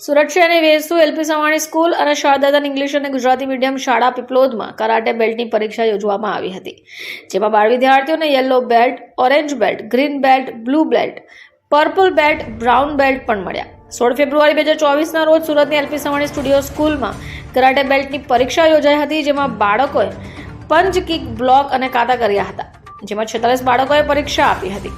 સુરત શહેરની Vesu LP Savani school અને શારદાદાન English અને ગુજરાતી મીડિયમ શાળા પીપલોદમાં કરાટે બેલ્ટની પરીક્ષા યોજવામાં આવી હતી, જેમાં બાળ વિદ્યાર્થીઓને yellow belt, orange belt, green belt, blue belt, purple belt, brown belt પણ મળ્યા. સોળ ફેબ્રુઆરી બે હજાર ચોવીસના રોજ સુરતની એલપી સવાણી સ્ટુડિયો સ્કૂલમાં કરાટે બેલ્ટની પરીક્ષા યોજાઈ હતી, જેમાં બાળકોએ પંચ કિક બ્લોક અને કાતા કર્યા હતા, જેમાં છેતાલીસ બાળકોએ પરીક્ષા આપી હતી.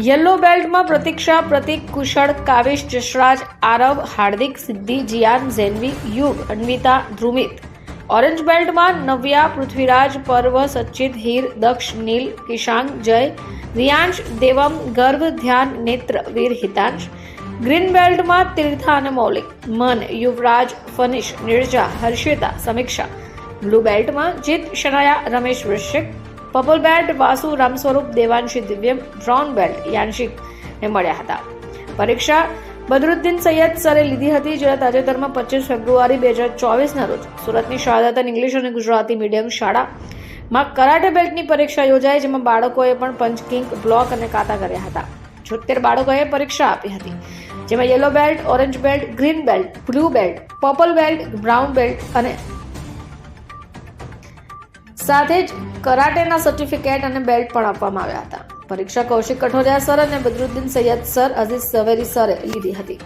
યલો બેલ્ટમાં પ્રતીક્ષા પ્રતિક કુશળ કાવિશ જશરાજ આરવ હાર્દિક સિદ્ધિ જિયાન ઝેનવી યુગ અન્વિતા ધ્રુમિત ઓરેન્જ બેલ્ટમાં નવ્યા પૃથ્વીરાજ પર્વ સચ્ચિત હીર દક્ષ નીલ કિશાંગ જય રિયાંશ દેવમ ગર્ભ ધ્યાન નેત્ર વીર હિતાંશ ગ્રીન બેલ્ટમાં તીર્થા અને મૌલિક મન યુવરાજ ફનિશ નિર્જા હર્ષિતા સમીક્ષા બ્લુ બેલ્ટમાં જીત Shanaya Ramesh Vrushchik purple belt, Vasu, Ram Swaroop, Devanshi, Divyam brown belt યાંશિકને મળ્યા હતા. પરીક્ષા બદરુદ્દીન સૈયદ સરે લીધી હતી, જે તાજેતરમાં પચીસ ફેબ્રુઆરી બે હજાર ચોવીસના રોજ. સુરતની શારદાતન ઇંગ્લિશ અને ગુજરાતી મીડિયમ શાળામાં કરાટે બેલ્ટની પરીક્ષા યોજાઈ, જેમાં બાળકોએ પણ પંચકિંગ બ્લોક અને કાતા કર્યા હતા. છોતેર બાળકોએ પરીક્ષા આપી હતી, જેમાં yellow belt, orange belt, green belt, blue belt, purple belt, brown belt અને સાથે જ કરાટેના સર્ટિફિકેટ અને બેલ્ટ પણ આપવામાં આવ્યા હતા. પરીક્ષા કૌશિક કઠોરિયા સર અને બદરુદ્દીન સૈયદ સર અઝીઝ સવેરી સરે લીધી હતી.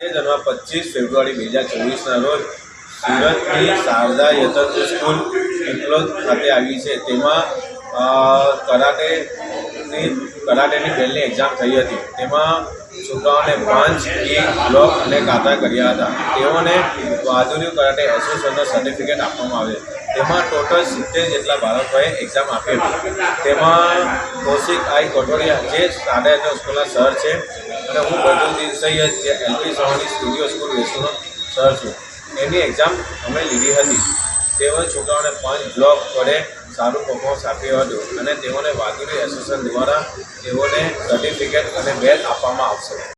જન્મ પચીસ ફેબ્રુઆરી બે હજાર ચોવીસના રોજ સુરતની શારદા યતન સ્કૂલ પીપલોદ ખાતે આવી છે. તેમાં કરાટેની કરાટેની પહેલી એક્ઝામ થઈ હતી. તેમાં છોકરાઓને પાંચ કિક બ્લોક અને કાતા કર્યા હતા. તેઓને બહાદુરી કરાટે એસોસિએશનનો સર્ટિફિકેટ આપવામાં આવે તેમાં ટોટલ સિત્તેર જેટલા બાળકોએ એક્ઝામ આપી હતી. તેમાં કૌશિક આઈ કોટોરિયા જે સાડા સ્કૂલના સર છે, અને હું બદરુદ્દીન સૈયદ જે એલપી સવાણી સ્ટુડિયો સ્કૂલ વેસુનો સર છું. એની એક્ઝામ અમે લીધી હતી. તેઓએ છોકરાઓને પાંચ બ્લોક વડે સારું પરફોર્મન્સ આપ્યું હતું અને તેઓને વાદુરી એસોસિએશન દ્વારા તેઓને સર્ટિફિકેટ અને બેલ આપવામાં આવશે.